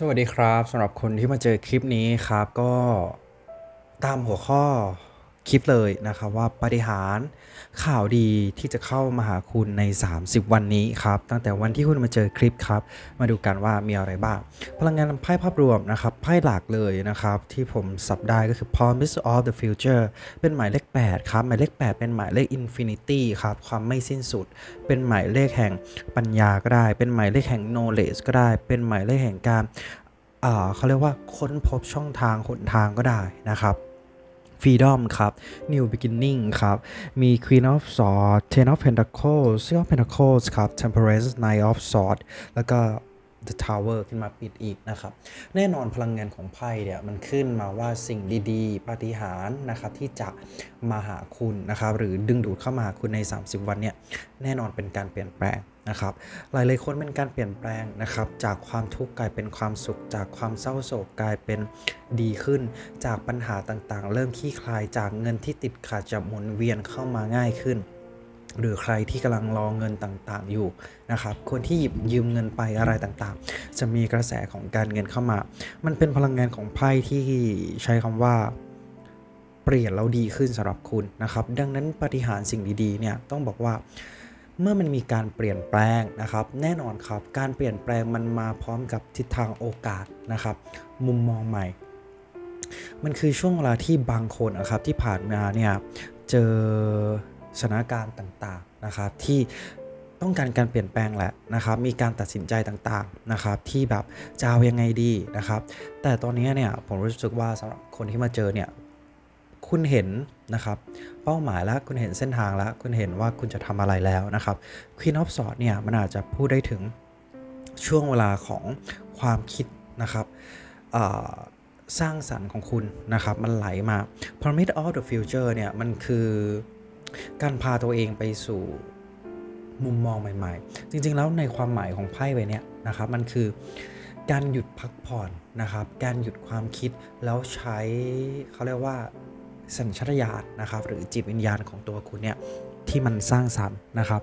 สวัสดีครับสำหรับคนที่มาเจอคลิปนี้ครับก็ตามหัวข้อ คลิปเลยนะครับว่าปฏิหารข่าวดีที่จะเข้ามาหาคุณใน 30 วันนี้ครับตั้งแต่วันที่คุณมาเจอคลิปครับ มาดูกันว่ามีอะไรบ้างพลังงานไพ่ภาพรวมนะครับไพ่หลักเลยนะครับที่ผมสับได้ก็คือ Promise of the Future เป็นหมายเลข 8 ครับ หมายเลข 8 เป็นหมายเลข Infinity ครับ ความไม่สิ้นสุด เป็นหมายเลขแห่งปัญญาก็ได้ เป็นหมายเลขแห่ง knowledge ก็ได้ เป็นหมายเลขแห่งการเขาเรียกว่าค้นพบช่องทางหนทางก็ได้นะครับ Freedom ครับ New Beginning ครับ มี Queen of Swords Ten of Pentacles Six of Pentacles ครับ Temperance Knight of Swords แล้วก็ The Tower ขึ้นมาปิดอีกนะครับ แน่นอนพลังงานของไพ่เนี่ยมันขึ้นมาว่าสิ่งดีๆ ปาฏิหาริย์นะครับที่จะมาหาคุณนะครับหรือดึงดูดเข้ามาหาคุณใน 30 วันเนี่ยแน่นอนเป็นการเปลี่ยนแปลง นะครับหลายๆคนเป็นการเปลี่ยนแปลงนะครับจากความทุกข์กลายเป็นความสุข จากความเศร้าโศกกลายเป็นดีขึ้น จากปัญหาต่างๆ เริ่มคลี่คลายจากเงินที่ติดขัดจะหมุนเวียนเข้ามาง่ายขึ้น หรือใครที่กำลังรอเงินต่างๆอยู่นะครับคนที่หยิบยืมเงินไปอะไรต่างๆ จะมีกระแสของการเงินเข้ามา มันเป็นพลังงานของไพ่ที่ใช้คำว่าเปลี่ยนแล้วดีขึ้นสำหรับคุณนะครับ ดังนั้นปฏิหารสิ่งดีๆเนี่ยต้องบอกว่า เมื่อมันมีการเปลี่ยนแปลงนะครับ แน่นอนครับ การเปลี่ยนแปลงมันมาพร้อมกับทิศทางโอกาสนะครับ มุมมองใหม่ มันคือช่วงเวลาที่บางคนนะครับที่ผ่านมาเนี่ยเจอสถานการณ์ต่างๆนะครับที่ต้องการการเปลี่ยนแปลงแหละนะครับ มีการตัดสินใจต่างๆนะครับ ที่แบบจะเอายังไงดีนะครับ แต่ตอนนี้เนี่ยผมรู้สึกว่าสำหรับคนที่มาเจอเนี่ย คุณเห็นนะครับเป้าหมายแล้วคุณเห็นเส้นทางแล้ว คุณเห็นว่าคุณจะทำอะไรแล้วนะครับ Queen of Swords เนี่ยมันอาจจะพูดได้ถึงช่วงเวลาของความคิดนะครับสร้างสรรค์ของคุณนะครับ มันไหลมา Promise of the Future เนี่ยมันคือการพาตัวเองไปสู่มุมมองใหม่ ๆ จริงๆแล้วในความหมายของไพ่ใบนี้นะครับมันคือการหยุดพักผ่อนนะครับ การหยุดความคิดแล้วใช้เขาเรียกว่า สัญชาตญาณนะครับ หรือจิตวิญญาณของตัวคุณเนี่ยที่มันสร้างสรรค์นะครับ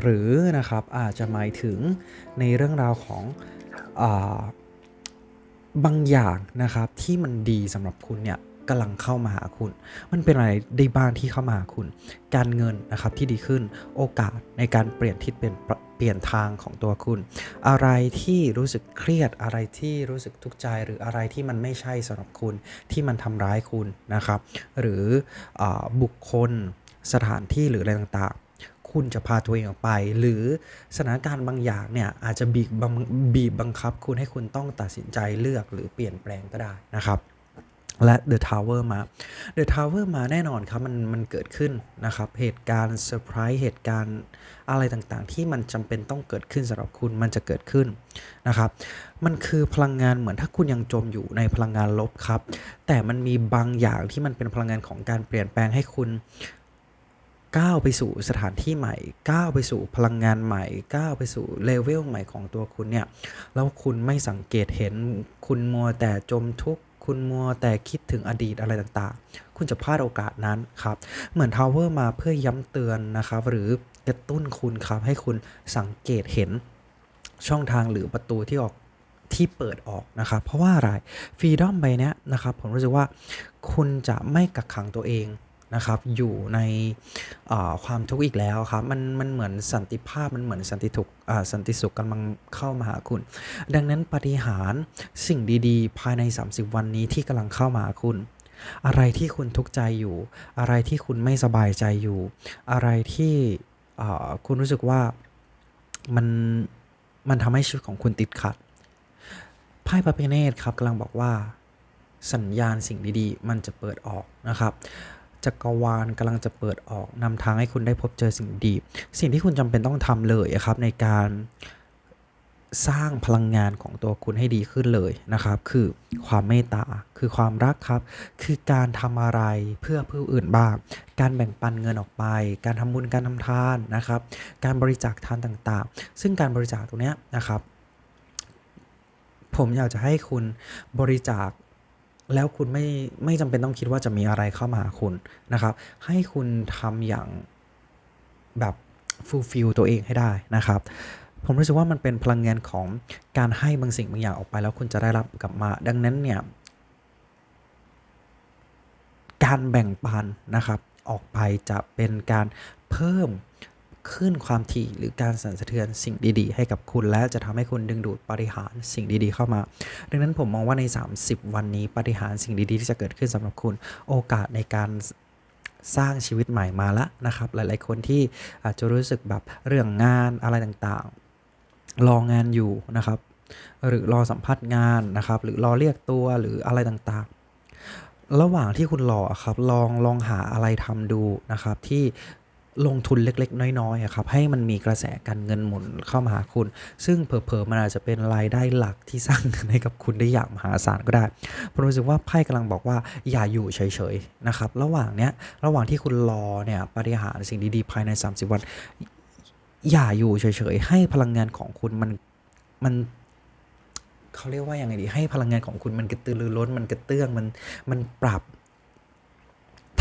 หรือนะครับอาจจะหมายถึงในเรื่องราวของอบางอย่างนะครับที่มันดีสำหรับคุณเนี่ย กำลังเข้ามาหาคุณ มันเป็นอะไรได้บ้างที่เข้ามาหาคุณ การเงินนะครับที่ดีขึ้น โอกาสในการเปลี่ยนทิศเปลี่ยนเปลี่ยนทางของตัวคุณ อะไรที่รู้สึกเครียด อะไรที่รู้สึกทุกข์ใจ หรืออะไรที่มันไม่ใช่สำหรับคุณที่มันทำร้ายคุณนะครับ หรืออบุคคลสถานที่หรืออะไรต่างๆคุณจะพาตัวเองออกไป หรือสถานการณ์บางอย่างเนี่ยอาจจะบีบบังบีบบังคับ คุณให้คุณต้องตัดสินใจเลือกหรือเปลี่ยนแปลงก็ได้นะครับ และ The Tower มา The Tower มาแน่นอนครับ มันมันเกิดขึ้นนะครับ เหตุการณ์เซอร์ไพรส์เหตุการณ์อะไรต่างๆ ที่มันจำเป็นต้องเกิดขึ้นสำหรับคุณมันจะเกิดขึ้นนะครับ มันคือพลังงานเหมือนถ้าคุณยังจมอยู่ในพลังงานลบครับ แต่มันมีบางอย่างที่มันเป็นพลังงานของการเปลี่ยนแปลงให้คุณก้าวไปสู่สถานที่ใหม่ก้าวไปสู่พลังงานใหม่ก้าวไปสู่เลเวลใหม่ของตัวคุณเนี่ยแล้วคุณไม่สังเกตเห็นคุณมัวแต่จมทุกข์ คุณมัวแต่คิดถึงอดีตอะไรต่างๆ คุณจะพลาดโอกาสนั้นครับ เหมือนทาวเวอร์มาเพื่อย้ำเตือนนะครับ หรือกระตุ้นคุณครับ ให้คุณสังเกตเห็นช่องทางหรือประตูที่ออกที่เปิดออกนะครับ เพราะว่าอะไรฟรีดอมใบเนี้ยนะครับ ผมรู้สึกว่าคุณจะไม่กักขังตัวเอง นะครับ อยู่ในความทุกข์อีกแล้วครับมันมันเหมือนสันติภาพมันเหมือนสันติทุกสันติสุขกำลังเข้ามาหาคุณ ดังนั้นปฏิหารสิ่งดีๆ ภายใน 30 วันนี้ที่กำลังเข้ามาหาคุณอะไรที่คุณทุกข์ใจอยู่ อะไรที่คุณไม่สบายใจอยู่ อะไรที่คุณรู้สึกว่ามันมันทำให้ชีวิตของคุณติดขัดไพ่พระพิเนศครับกำลังบอกว่าสัญญาณสิ่งดีๆ มันจะเปิดออกนะครับ จักรวาลกำลังจะเปิดออกนำทางให้คุณได้พบเจอสิ่งดี สิ่งที่คุณจำเป็นต้องทำเลยอะครับในการสร้างพลังงานของตัวคุณให้ดีขึ้นเลยนะครับ คือความเมตตาคือความรักครับ คือการทำอะไรเพื่อผู้อื่นบ้าง การแบ่งปันเงินออกไป การทำบุญการทำทานนะครับ การบริจาคทานต่างๆ ซึ่งการบริจาคตรงนี้นะครับ ผมอยากจะให้คุณบริจาค แล้วคุณไม่ไม่จำเป็นต้องคิดว่าจะมีอะไรเข้ามาหาคุณนะครับ ให้คุณทำอย่างแบบฟูลฟิลตัวเองให้ได้นะครับ ผมรู้สึกว่ามันเป็นพลังงานของการให้บางสิ่งบางอย่างออกไปแล้วคุณจะได้รับกลับมา ดังนั้นเนี่ย การแบ่งปันนะครับ ออกไปจะเป็นการเพิ่ม ขึ้นความถี่หรือการสั่นสะเทือนสิ่งดีๆ ให้กับคุณและจะทำให้คุณดึงดูดปฏิหารสิ่งดีๆเข้ามา ดังนั้นผมมองว่าใน 30 วันนี้ปฏิหารสิ่งดีๆ ที่จะเกิดขึ้นสำหรับคุณโอกาสในการสร้างชีวิตใหม่มาละนะครับ หลายๆคนที่อาจจะรู้สึกแบบเรื่องงานอะไรต่างๆ รองานอยู่นะครับ หรือรอสัมภาษณ์งานนะครับ หรือรอเรียกตัวหรืออะไรต่างๆ ระหว่างที่คุณรอครับลองลองหาอะไรทำดูนะครับ ที่ ลงทุนเล็ก ๆ น้อยๆครับให้มันมีกระแสการเงินหมุนเข้ามาหาคุณ ซึ่งเผลอๆมันอาจจะเป็นรายได้หลักที่สร้างให้กับคุณได้อย่างมหาศาลก็ได้ผมรู้สึกว่าไพ่กำลังบอกว่าอย่าอยู่เฉยๆนะครับระหว่างเนี้ยระหว่างที่คุณรอเนี่ยปฏิหารสิ่งดีๆภายใน 30 วัน อย่าอยู่เฉยๆให้พลังงานของคุณมันมันเขาเรียกว่าอยังไงดีให้พลังงานของคุณมันกระตือรือร้นมันกระเตื้องมันมันปรับ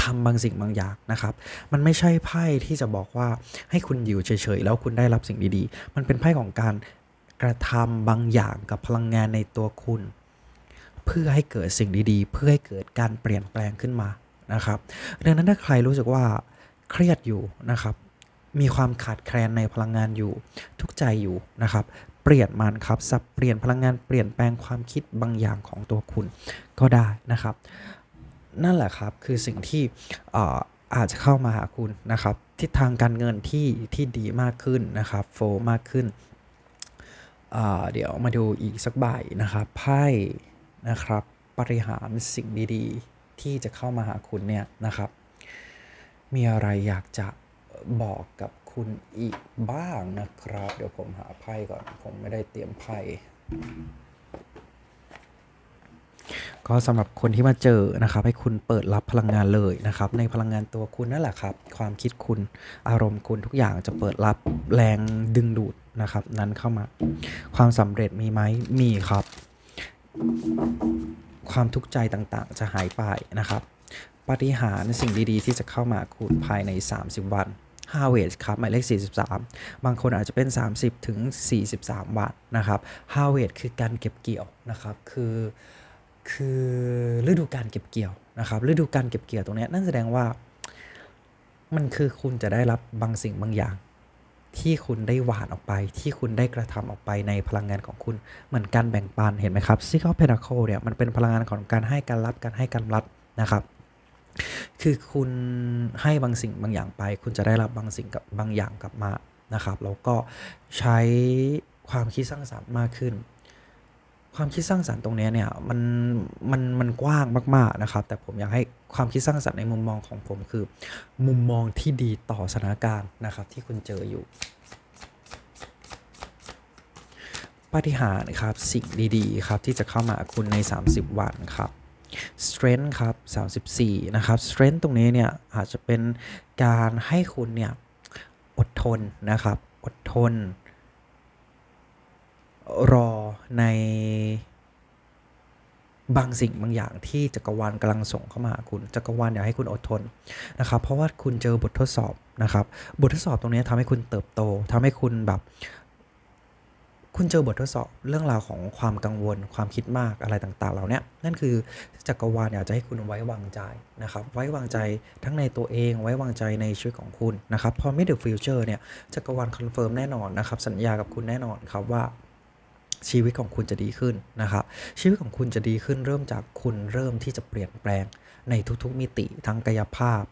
ทำบางสิ่งบางอย่างนะครับ มันไม่ใช่ไพ่ที่จะบอกว่าให้คุณอยู่เฉยๆแล้วคุณได้รับสิ่งดีๆ มันเป็นไพ่ของการกระทำบางอย่างกับพลังงานในตัวคุณ เพื่อให้เกิดสิ่งดีๆ เพื่อให้เกิดการเปลี่ยนแปลงขึ้นมานะครับ ดังนั้นถ้าใครรู้สึกว่าเครียดอยู่นะครับ มีความขาดแคลนในพลังงานอยู่ ทุกใจอยู่นะครับ เปลี่ยนมันครับสับเปลี่ยนพลังงานเปลี่ยนแปลงความคิดบางอย่างของตัวคุณก็ได้นะครับ นั่นแหละครับคือสิ่งที่ออาจจะเข้ามาหาคุณนะครับ ทิศทางการเงินที่ที่ดีมากขึ้นนะครับโฟมากขึ้น เดี๋ยวมาดูอีกสักใบนะครับไพ่นะครับปริหารสิ่งดีๆ ที่จะเข้ามาหาคุณเนี่ยนะครับ มีอะไรอยากจะบอกกับคุณอีกบ้างนะครับ เดี๋ยวผมหาไพ่ก่อน ผมไม่ได้เตรียมไพ่ ก็สำหรับคนที่มาเจอนะครับให้คุณเปิดรับพลังงานเลยนะครับ ในพลังงานตัวคุณนั่นแหละครับ ความคิดคุณอารมณ์คุณทุกอย่างจะเปิดรับแรงดึงดูดนะครับ นั้นเข้ามา ความสำเร็จมีไหมมีครับ ความทุกข์ใจต่างๆ จะหายไปนะครับปาฏิหารสิ่งดีๆ ที่จะเข้ามาคุณภายใน 30 วัน Harvest ครับหมายเลข 43 บางคนอาจจะเป็น 30 ถึง 43 วันนะครับ Harvest คือการเก็บเกี่ยวนะครับ คือ คือฤดูการเก็บเกี่ยวนะครับฤดูการเก็บเกี่ยวตรงนี้นั่นแสดงว่า มันคือคุณจะได้รับบางสิ่งบางอย่าง ที่คุณได้หวานออกไป ที่คุณได้กระทำออกไปในพลังงานของคุณเหมือนการแบ่งปันเห็นไหมครับซิก of Pentacle เนี่ยมันเป็นพลังงานของการให้การรับการให้การรับนะครับคือคุณให้บางสิ่งบางอย่างไป คุณจะได้รับบางสิ่งกับบางอย่างกลับมานะครับ แล้วก็ใช้ความคิดสร้างสรรค์มากขึ้น ความคิดสร้างสรรค์ตรงนี้เนี่ยมันมันมันกว้างมาก ๆ นะครับ แต่ผมอยากให้ความคิดสร้างสรรค์ในมุมมองของผมคือ มุมมองที่ดีต่อสถานการณ์นะครับ ที่คุณเจออยู่ปาฏิหาริย์ครับสิ่งดีๆครับที่จะเข้ามาคุณใน 30 วันครับ strength ครับ 34 นะครับ strength ตรงนี้เนี่ยอาจจะเป็นการให้คุณเนี่ยอดทนนะครับ อดทน รอในบางสิ่งบางอย่างที่จักรวาลกำลังส่งเข้ามาหาคุณ จักรวาลอยากให้คุณอดทนนะครับ เพราะว่าคุณเจอบททดสอบนะครับ บททดสอบตรงนี้ทำให้คุณเติบโตทำให้คุณแบบ คุณเจอบททดสอบเรื่องราวของความกังวล ความคิดมากอะไรต่างๆ เหล่าเนี้ยนั่นคือจักรวาลอยากจะให้คุณไว้วางใจนะครับ ไว้วางใจทั้งในตัวเอง ไว้วางใจในชีวิตของคุณนะครับ พอ mid the future เนี่ย จักรวาลคอนเฟิร์มแน่นอนนะครับ สัญญากับคุณแน่นอนครับว่า ชีวิตของคุณจะดีขึ้นนะครับ ชีวิตของคุณจะดีขึ้น เริ่มจากคุณเริ่มที่จะเปลี่ยนแปลงในทุกๆมิติทั้งกายภาพ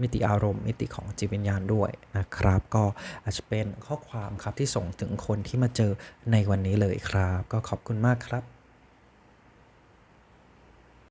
มิติอารมณ์ มิติของจิตวิญญาณด้วยนะครับ ก็อาจจะเป็นข้อความครับที่ส่งถึงคนที่มาเจอในวันนี้เลยครับ ก็ขอบคุณมากครับ